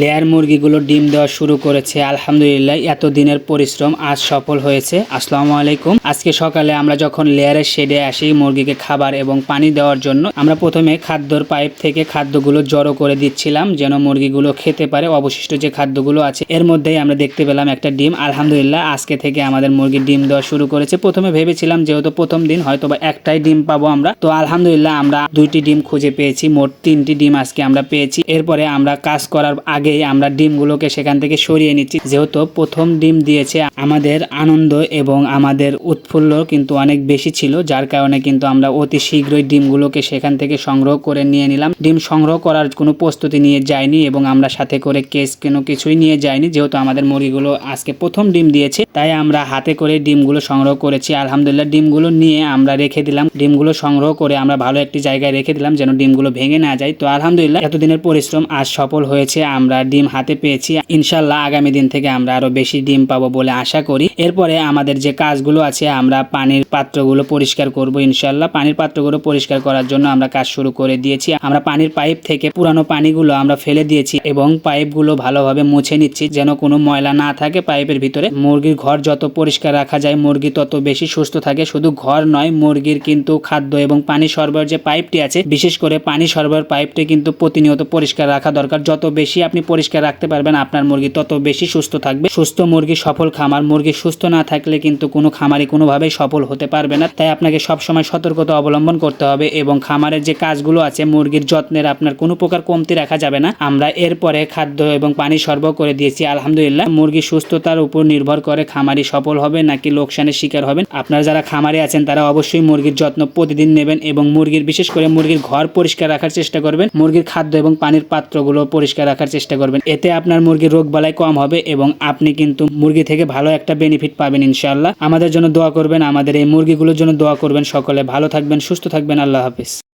Layer মুরগিগুলো ডিম দেওয়া শুরু করেছে। আলহামদুলিল্লাহ এত দিনের পরিশ্রম আজ সফল হয়েছে। আসসালামু আলাইকুম। আজকে সকালে আমরা যখন লেয়ারের শেডে আসি মুরগিকে খাবার এবং পানি দেওয়ার জন্য, আমরা প্রথমে খাদ্যর পাইপ থেকে খাদ্যগুলো জড়ো করে দিচ্ছিলাম যেন মুরগিগুলো খেতে পারে। অবশিষ্ট যে খাদ্যগুলো আছে, এর মধ্যেই আমরা দেখতে পেলাম একটা ডিম। আলহামদুলিল্লাহ, আজকে থেকে আমাদের মুরগি ডিম দেওয়া শুরু করেছে। প্রথমে ভেবেছিলাম যেহেতু প্রথম দিন হয়তো বা একটাই ডিম পাবো আমরা। তো আলহামদুলিল্লাহ, আমরা দুইটি ডিম খুঁজে পেয়েছি। মোট তিনটি ডিম আজকে আমরা পেয়েছি। এরপরে আমরা কাজ করার আগেই আমরা ডিমগুলোকে সেখান থেকে সরিয়ে নিচ্ছি। যেহেতু প্রথম ডিম দিয়েছে আমাদের আনন্দ এবং আমাদের উৎফুল্ল কিন্তু অনেক বেশি ছিল, যার কারণে কিন্তু আমরা অতি শীঘ্রই ডিমগুলোকে সেখান থেকে সংগ্রহ করে নিয়ে নিলাম। ডিম সংগ্রহ করার কোনো প্রস্তুতি নিয়ে যায়নি এবং আমরা সাথে করে কেস কোনো কিছুই নিয়ে যাইনি যেহেতু আমাদের মুরগিগুলো আজকে প্রথম ডিম দিয়েছে। তাই আমরা হাতে করে ডিমগুলো সংগ্রহ করেছি। আলহামদুলিল্লাহ ডিমগুলো নিয়ে আমরা রেখে দিলাম। ডিমগুলো সংগ্রহ করে আমরা ভালো একটি জায়গায় রেখে দিলাম যেন ডিমগুলো ভেঙে না যায়। তো আলহামদুলিল্লাহ এতদিনের পরিশ্রম আজ সফল হয়েছে। আমরা ডিম হাতে পেয়েছি। ইনশাল্লাহ আগামী দিন থেকে আমরা আরও বেশি ডিম পাবো বলে আশা করি। এরপরে আমাদের যে কাজগুলো আছে, আমরা পানির পাত্রগুলো পরিষ্কার করব ইনশাল্লাহ। পানির পাত্রগুলো পরিষ্কার করার জন্য আমরা কাজ শুরু করে দিয়েছি। আমরা পানির পাইপ থেকে পুরানো পানিগুলো আমরা ফেলে দিয়েছি এবং পাইপগুলো ভালোভাবে মুছে নিচ্ছি যেন কোনো ময়লা না থাকে পাইপের ভিতরে। মুরগির ঘর যত পরিষ্কার রাখা যায়, মুরগি তত বেশি সুস্থ থাকে। শুধু ঘর নয়, মুরগির কিন্তু খাদ্য এবং পানি সরবরাহ যে পাইপটি আছে, বিশেষ করে পানি সরবরাহ পাইপটি কিন্তু প্রতিনিয়ত পরিষ্কার রাখা দরকার। যত বেশি আপনি পরিষ্কার রাখতে পারবেন, আপনার মুরগি তত বেশি সুস্থ থাকবে। সুস্থ মুরগি সফল খামার, মুরগি সুস্থ না থাকলে কিন্তু কোনো খামারি কোনোভাবেই সফল হতে পারবে না। তাই আপনাকে সবসময় সতর্কতা অবলম্বন করতে হবে এবং খামারের যে কাজগুলো আছে, মুরগির যত্নের আপনার কোনো প্রকার কমতি রাখা যাবে না। আমরা এরপরে খাদ্য এবং পানি সরবরাহ করে দিয়েছি, আলহামদুলিল্লাহ। মুরগি সুস্থতার উপর নির্ভর করে খামারি সফল হবে নাকি লোকসানের শিকার হবেন। আপনারা যারা খামারে আছেন, তারা অবশ্যই মুরগির যত্ন প্রতিদিন নেবেন এবং মুরগির, বিশেষ করে মুরগির ঘর পরিষ্কার রাখার চেষ্টা করবেন। মুরগির খাদ্য এবং পানির পাত্রগুলো পরিষ্কার রাখার চেষ্টা করবেন। এতে আপনার মুরগির রোগ বালাই কম হবে এবং আপনি কিন্তু মুরগি থেকে ভালো একটা বেনিফিট পাবেন ইনশাআল্লাহ। আমাদের জন্য দোয়া করবেন, আমাদের এই মুরগিগুলোর জন্য দোয়া করবেন। সকলে ভালো থাকবেন, সুস্থ থাকবেন। আল্লাহ হাফিজ।